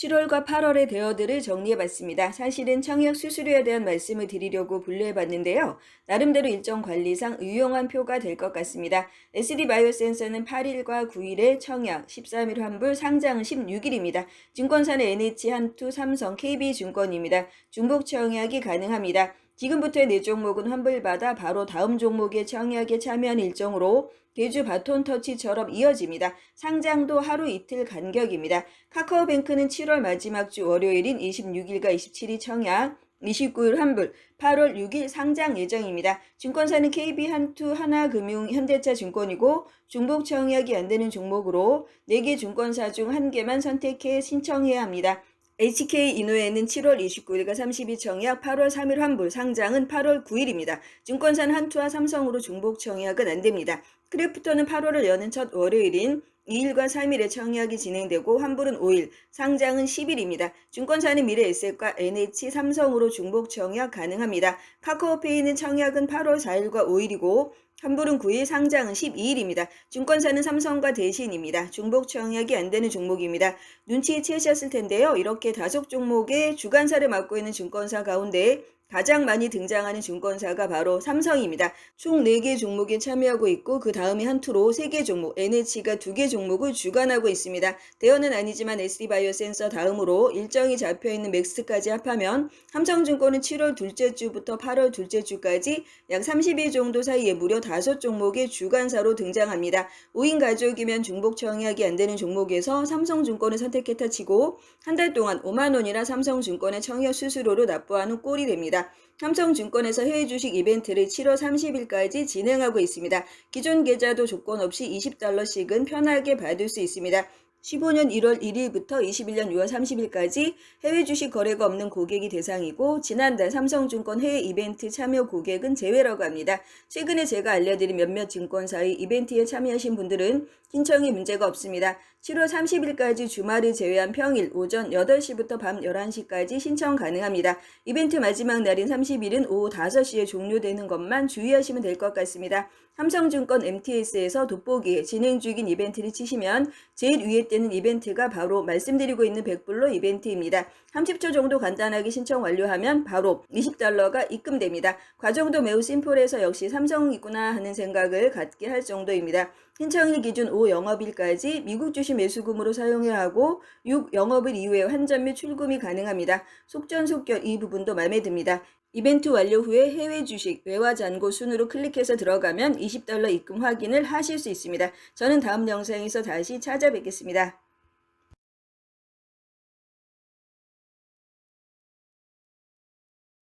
7월과 8월의 대어들을 정리해봤습니다. 사실은 청약 수수료에 대한 말씀을 드리려고 분류해봤는데요. 나름대로 일정 관리상 유용한 표가 될 것 같습니다. SD 바이오센서는 8일과 9일에 청약, 13일 환불, 상장은 16일입니다. 증권사는 NH, 한투, 삼성, KB증권입니다. 중복 청약이 가능합니다. 지금부터의 네 종목은 환불받아 바로 다음 종목의 청약에 참여한 일정으로 대주 바톤 터치처럼 이어집니다. 상장도 하루 이틀 간격입니다. 카카오뱅크는 7월 마지막 주 월요일인 26일과 27일 청약, 29일 환불, 8월 6일 상장 예정입니다. 증권사는 KB, 한투, 하나금융, 현대차 증권이고 중복 청약이 안 되는 종목으로 4개 증권사 중 1개만 선택해 신청해야 합니다. HK 이노에는 7월 29일과 30일 청약, 8월 3일 환불, 상장은 8월 9일입니다. 증권사는 한투와 삼성으로 중복 청약은 안 됩니다. 크래프터는 8월을 여는 첫 월요일인 2일과 3일에 청약이 진행되고 환불은 5일, 상장은 10일입니다. 증권사는 미래에셋과 NH, 삼성으로 중복 청약 가능합니다. 카카오페이는 청약은 8월 4일과 5일이고 환불은 9일, 상장은 12일입니다. 증권사는 삼성과 대신입니다. 중복 청약이 안 되는 종목입니다. 눈치 채셨을 텐데요. 이렇게 다섯 종목의 주관사를 맡고 있는 증권사 가운데 가장 많이 등장하는 증권사가 바로 삼성입니다. 총 4개 종목에 참여하고 있고 그 다음에 한 투로 3개 종목, NH가 2개 종목을 주관하고 있습니다. 대여는 아니지만 SD바이오센서 다음으로 일정이 잡혀있는 맥스까지 합하면 삼성증권은 7월 둘째 주부터 8월 둘째 주까지 약 30일 정도 사이에 무려 5종목의 주관사로 등장합니다. 5인 가족이면 중복 청약이 안 되는 종목에서 삼성증권을 선택했다 치고 한 달 동안 5만 원이나 삼성증권의 청약 수수료로 납부하는 꼴이 됩니다. 삼성증권에서 해외 주식 이벤트를 7월 30일까지 진행하고 있습니다. 기존 계좌도 조건 없이 20달러씩은 편하게 받을 수 있습니다. 15년 1월 1일부터 21년 6월 30일까지 해외 주식 거래가 없는 고객이 대상이고 지난달 삼성증권 해외 이벤트 참여 고객은 제외라고 합니다. 최근에 제가 알려드린 몇몇 증권사의 이벤트에 참여하신 분들은 신청이 문제가 없습니다. 7월 30일까지 주말을 제외한 평일 오전 8시부터 밤 11시까지 신청 가능합니다. 이벤트 마지막 날인 30일은 오후 5시에 종료되는 것만 주의하시면 될 것 같습니다. 삼성증권 MTS에서 돋보기에 진행 중인 이벤트를 치시면 제일 위에 뜨는 이벤트가 바로 말씀드리고 있는 100불로 이벤트입니다. 30초 정도 간단하게 신청 완료하면 바로 20달러가 입금됩니다. 과정도 매우 심플해서 역시 삼성이구나 하는 생각을 갖게 할 정도입니다. 신청일 기준 5 영업일까지 미국 주식 매수금으로 사용해야 하고 6 영업일 이후에 환전 및 출금이 가능합니다. 속전속결 이 부분도 마음에 듭니다. 이벤트 완료 후에 해외 주식 외화 잔고 순으로 클릭해서 들어가면 20달러 입금 확인을 하실 수 있습니다. 저는 다음 영상에서 다시 찾아뵙겠습니다.